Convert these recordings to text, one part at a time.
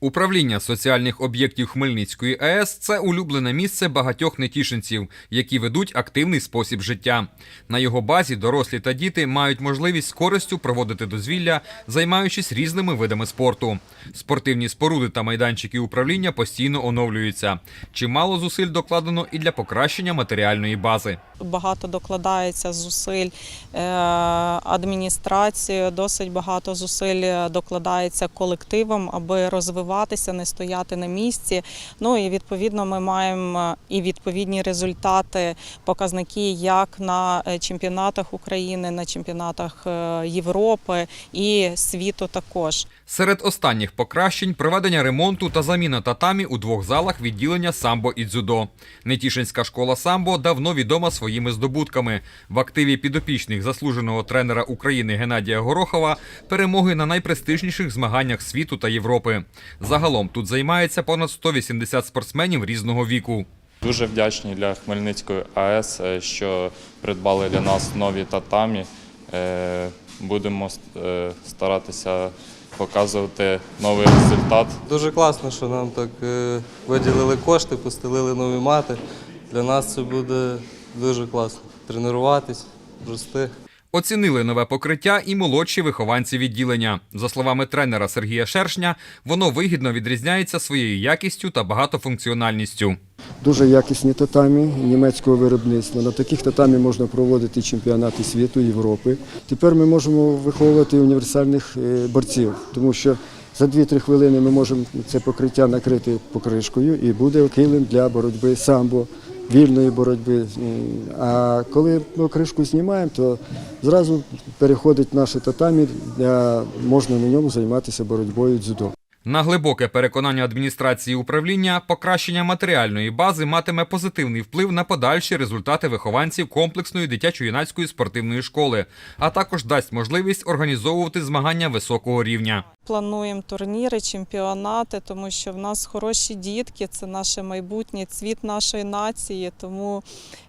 Управління соціальних об'єктів Хмельницької АЕС це улюблене місце багатьох нетішинців, які ведуть активний спосіб життя. На його базі дорослі та діти мають можливість з користю проводити дозвілля, займаючись різними видами спорту. Спортивні споруди та майданчики управління постійно оновлюються. Чимало зусиль докладено і для покращення матеріальної бази. Багато докладається зусиль е, адміністрацією, досить багато зусиль докладається колективом, аби розвиватися, не стояти на місці. Ну і відповідно ми маємо і відповідні результати, показники як на е, чемпіонатах України, на чемпіонатах е, Європи і світу також. Серед останніх покращень проведення ремонту та заміна татамі у двох залах відділення самбо і дзюдо. Нетішинська школа самбо давно відома своїми здобутками. В активі підопічних заслуженого тренера України Геннадія Горохова перемоги на найпрестижніших змаганнях світу та Європи. Загалом тут займається понад 180 спортсменів різного віку. Дуже вдячні для Хмельницької АЕС, е, що придбали для нас нові татамі. Е, Будемо е, старатися показувати новий результат. Дуже класно, що нам так виділили кошти, постелили нові мати. Для нас це буде дуже класно. Тренуватись, рости. Оцінили нове покриття і молодші вихованці відділення. За словами тренера Сергія Шершня, воно вигідно відрізняється своєю якістю та багатофункціональністю. Дуже якісні татамі німецького виробництва. На таких татамі можна проводити чемпіонати світу, Європи. Тепер ми можемо виховувати універсальних е, борців, тому що за 2-3 хвилини ми можемо це покриття накрити покришкою і буде килим для боротьби самбо, вільної боротьби. А коли ми кришку знімаємо, то зразу переходить наше татамі, для можна на ньому займатися боротьбою дзюдо. На глибоке переконання адміністрації управління, покращення матеріальної бази матиме позитивний вплив на подальші результати вихованців комплексної дитячо-юнацької спортивної школи, а також дасть можливість організовувати змагання високого рівня. Плануємо турніри, чемпіонати, тому що в нас хороші дітки, це наше майбутнє, цвіт нашої нації. Тому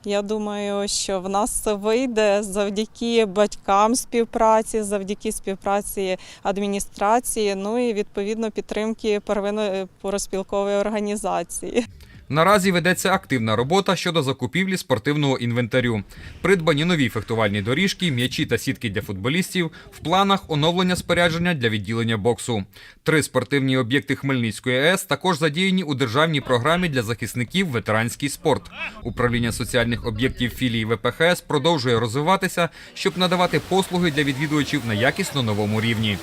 я думаю, що в нас це вийде завдяки батькам співпраці, завдяки співпраці адміністрації, ну і відповідно підтримки первинної порозпілкової організації. Наразі ведеться активна робота щодо закупівлі спортивного інвентарю. Придбані нові фехтувальні доріжки, м'ячі та сітки для футболістів. В планах оновлення спорядження для відділення боксу. Три спортивні об'єкти Хмельницької АЕС також задіяні у державній програмі для захисників ветеранський спорт. Управління соціальних об'єктів філії ВПХС продовжує розвиватися, щоб надавати послуги для відвідувачів на якісно новому рівні.